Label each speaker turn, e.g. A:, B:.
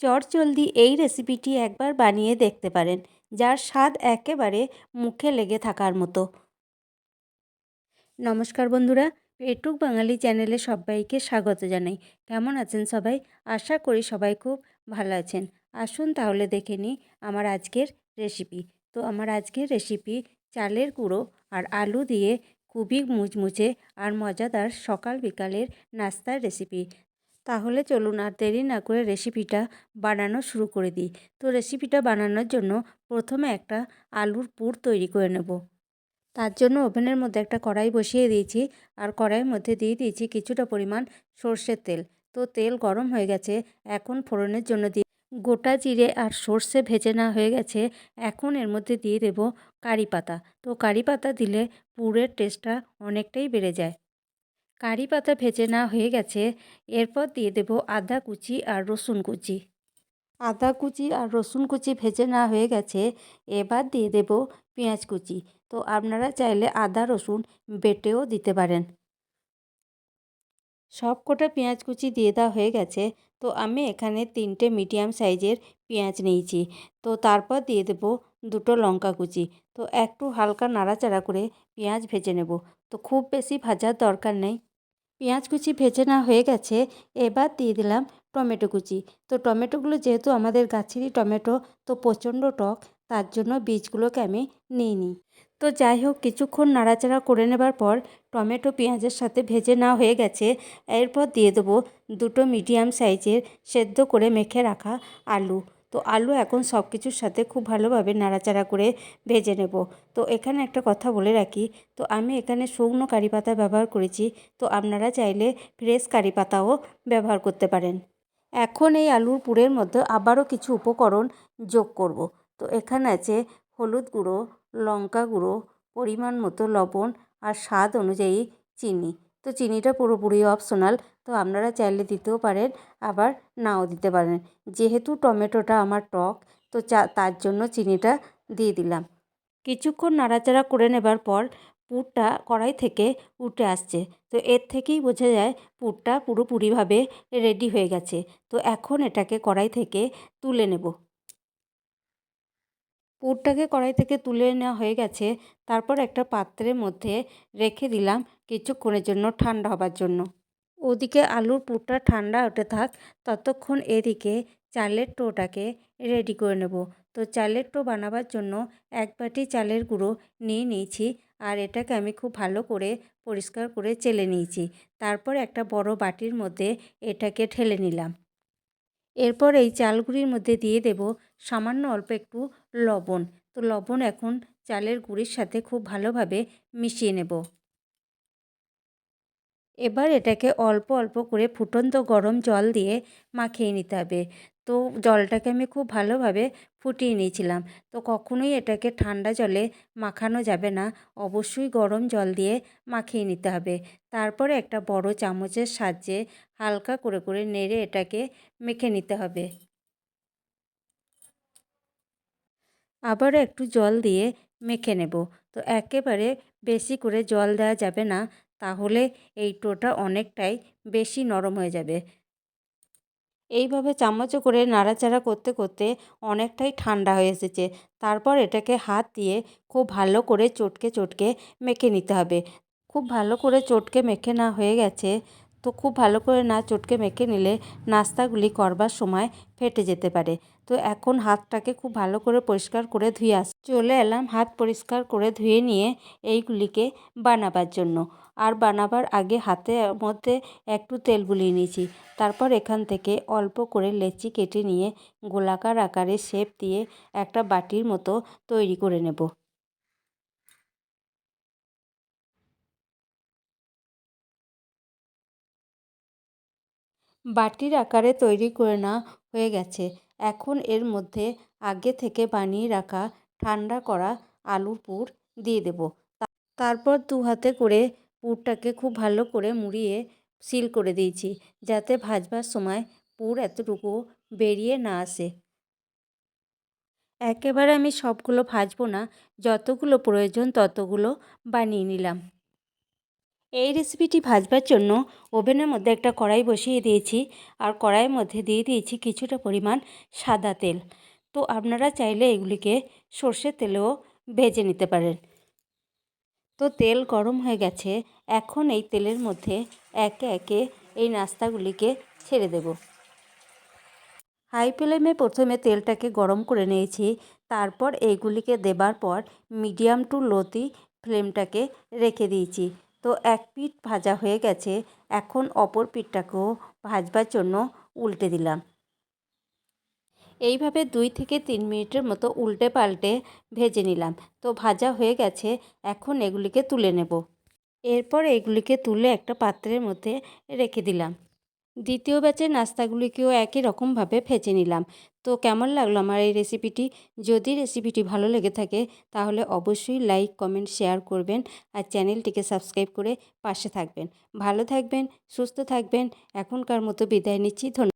A: চটজলদি এই রেসিপিটি একবার বানিয়ে দেখতে পারেন, যার স্বাদ একেবারে মুখে লেগে থাকার মতো। নমস্কার বন্ধুরা, পেটুক বাঙালি চ্যানেলে সবাইকে স্বাগত জানাই। কেমন আছেন সবাই? আশা করি সবাই খুব ভালো আছেন। আসুন তাহলে দেখে নিই আমার আজকের রেসিপি তো আমার আজকের রেসিপি চালের গুঁড়ো আর আলু দিয়ে খুবই মুচমুচে আর মজাদার সকাল বিকালের নাস্তার রেসিপি তাহলে চলুন আর দেরি না করে রেসিপিটা বানানো শুরু করে দিই। তো রেসিপিটা বানানোর জন্য প্রথমে একটা আলুর পুর তৈরি করে নেব। তার জন্য ওভেনের মধ্যে একটা কড়াই বসিয়ে দিয়েছি আর কড়াইয়ের মধ্যে দিয়ে দিয়েছি কিছুটা পরিমাণ সর্ষের তেল। তো তেল গরম হয়ে গেছে, এখন ফোড়নের জন্য দিয়ে গোটা জিরে আর সর্ষে ভেজে না হয়ে গেছে, এখন এর মধ্যে দিয়ে দেব কারি পাতা। তো কারি পাতা দিলে পুরের টেস্টটা অনেকটাই বেড়ে যায়। কারি পাতা ভেজে না হয়ে গেছে। এরপর দিয়ে দেব আদা কুচি আর রসুন কুচি। আদা কুচি আর রসুন কুচি ভেজে না হয়ে গেছে। এবার দিয়ে দেব পেঁয়াজ কুচি। তো আপনারা চাইলে আদা, রসুন বেটেও দিতে পারেন। সব কটা পেঁয়াজ কুচি দিয়ে দেওয়া হয়ে গেছে। তো আমি এখানে তিনটে মিডিয়াম সাইজের পেঁয়াজ নিয়েছি। তো তারপর দিয়ে দেব দুটো লঙ্কা কুচি। তো একটু হালকা নাড়াচাড়া করে পেঁয়াজ ভেজে নেব। তো খুব বেশি ভাজার দরকার নেই। পেঁয়াজ কুচি ভেজে না হয়ে গেছে, এবার দিয়ে দিলাম টমেটো কুচি। তো টমেটোগুলো যেহেতু আমাদের গাছেরই টমেটো, তো প্রচণ্ড টক, তার জন্য বীজগুলোকে আমি নিইনি তো যাই হোক, কিছুক্ষণ নাড়াচাড়া করে নেবার পর টমেটো পেঁয়াজের সাথে ভেজে না হয়ে গেছে। এরপর দিয়ে দেবো দুটো মিডিয়াম সাইজের সেদ্ধ করে মেখে রাখা আলু। তো আলু এখন সব কিছুর সাথে খুব ভালোভাবে নাড়াচাড়া করে ভেজে নেব। তো এখানে একটা কথা বলে রাখি, তো আমি এখানে শুকনো কারি পাতা ব্যবহার করেছি, তো আপনারা চাইলে ফ্রেশ কারি পাতাও ব্যবহার করতে পারেন। এখন এই আলুর পুরের মধ্যে আবারও কিছু উপকরণ যোগ করব। তো এখানে আছে হলুদ গুঁড়ো, লঙ্কা গুঁড়ো, পরিমাণ মতো লবণ আর স্বাদ অনুযায়ী চিনি। তো চিনিটা পুরোপুরি অপশনাল তো আপনারা চাইলে দিতেও পারেন, আবার নাও দিতে পারেন। যেহেতু টমেটোটা আমার টক, তো চা, তার জন্য চিনিটা দিয়ে দিলাম। কিছুক্ষণ নাড়াচাড়া করে নেবার পর পুরটা কড়াই থেকে উঠে আসছে, তো এর থেকেই বোঝা যায় পুরটা পুরোপুরিভাবে রেডি হয়ে গেছে। তো এখন এটাকে কড়াই থেকে তুলে নেব। পুরটাকে কড়াই থেকে তুলে নেওয়া হয়ে গেছে। তারপর একটা পাত্রের মধ্যে রেখে দিলাম কিছুক্ষণের জন্য ঠান্ডা হবার জন্য। ওদিকে আলুর পুরটা ঠান্ডা হতে থাক, ততক্ষণ এদিকে চালের টোটাকে রেডি করে নেব। তো চালের টো বানাবার জন্য এক বাটি চালের গুঁড়ো নিয়ে নিয়েছি আর এটাকে আমি খুব ভালো করে পরিষ্কার করে চেলে নিয়েছি। তারপর একটা বড় বাটির মধ্যে এটাকে ঢেলে নিলাম। এরপর এই চালগুড়ির মধ্যে দিয়ে দেব সামান্য অল্প একটু লবণ। তো লবণ এখন চালের গুঁড়ির সাথে খুব ভালোভাবে মিশিয়ে নেব। এবার এটাকে অল্প অল্প করে ফুটন্ত গরম জল দিয়ে মাখিয়ে নিতে হবে। তো জলটাকে আমি খুব ভালোভাবে ফুটিয়ে নিয়েছিলাম। তো কখনোই এটাকে ঠান্ডা জলে মাখানো যাবে না। অবশ্যই গরম জল দিয়ে মাখিয়ে নিতে হবে। তারপরে একটা বড় চামচের সাহায্যে হালকা করে করে নেড়ে এটাকে মেখে নিতে হবে। আবারও একটু জল দিয়ে মেখে নেব। তো একেবারে বেশি করে জল দেওয়া যাবে না। তাহলে এই টোটা অনেকটাই বেশি নরম হয়ে যাবে। এইভাবে চামচে করে নাড়াচাড়া করতে করতে অনেকটাই ঠান্ডা হয়ে এসেছে। তারপর এটাকে হাত দিয়ে খুব ভালো করে চটকে চটকে মেখে নিতে হবে। খুব ভালো করে চটকে মেখে না হয়ে গেছে তো খুব ভালো করে না চটকে মেখে নিলে নাস্তাগুলি করবার সময় ফেটে যেতে পারে। তো এখন হাতটাকে খুব ভালো করে পরিষ্কার করে ধুয়ে আস চলে এলাম হাত পরিষ্কার করে ধুয়ে নিয়ে এইগুলিকে বানাবার জন্য। আর বানাবার আগে হাতের মধ্যে একটু তেল বুলিয়ে নিয়েছি। তারপর এখান থেকে অল্প করে লেচি কেটে নিয়ে গোলাকার আকারে শেপ দিয়ে একটা বাটির মতো তৈরি করে নেব। বাটির আকারে তৈরি করে না হয়ে গেছে। এখন এর মধ্যে আগে থেকে বানিয়ে রাখা ঠান্ডা করা আলুর পুর দিয়ে দেব। তারপর দু হাতে করে পুরটাকে খুব ভালো করে মুড়িয়ে সিল করে দিয়েছি, যাতে ভাজবার সময় পুর এতটুকু বেরিয়ে না আসে। একেবারে আমি সবগুলো ভাজবো না, যতগুলো প্রয়োজন ততগুলো বানিয়ে নিলাম। এই রেসিপিটি ভাজবার জন্য ওভেনের মধ্যে একটা কড়াই বসিয়ে দিয়েছি। আর কড়াইয়ের মধ্যে দিয়ে দিয়েছি কিছুটা পরিমাণ সাদা তেল। তো আপনারা চাইলে এগুলিকে সর্ষের তেলেও ভেজে নিতে পারেন। তো তেল গরম হয়ে গেছে। এখন এই তেলের মধ্যে একে একে এই নাস্তাগুলিকে ছেড়ে দেব। হাই ফ্লেমে প্রথমে তেলটাকে গরম করে নিয়েছি। তারপর এইগুলিকে দেবার পর মিডিয়াম টু লোতি ফ্লেমটাকে রেখে দিয়েছি। তো এক পিঠ ভাজা হয়ে গেছে, এখন অপর পিঠটাকেও ভাজবার জন্য উল্টে দিলাম। এইভাবে দুই থেকে তিন মিনিটের মতো উল্টে পাল্টে ভেজে নিলাম। তো ভাজা হয়ে গেছে, এখন এগুলিকে তুলে নেব। এরপর এগুলিকে তুলে একটা পাত্রের মধ্যে রেখে দিলাম। দ্বিতীয় ব্যাচের নাস্তাগুলিকেও একই রকমভাবে ভেজে নিলাম। তো কেমন লাগল আমার এই রেসিপিটি? যদি রেসিপিটি ভালো লেগে থাকে, তাহলে অবশ্যই লাইক, কমেন্ট, শেয়ার করবেন আর চ্যানেলটিকে সাবস্ক্রাইব করে পাশে থাকবেন। ভালো থাকবেন, সুস্থ থাকবেন। এখনকার মতো বিদায় নিচ্ছি। ধন্যবাদ।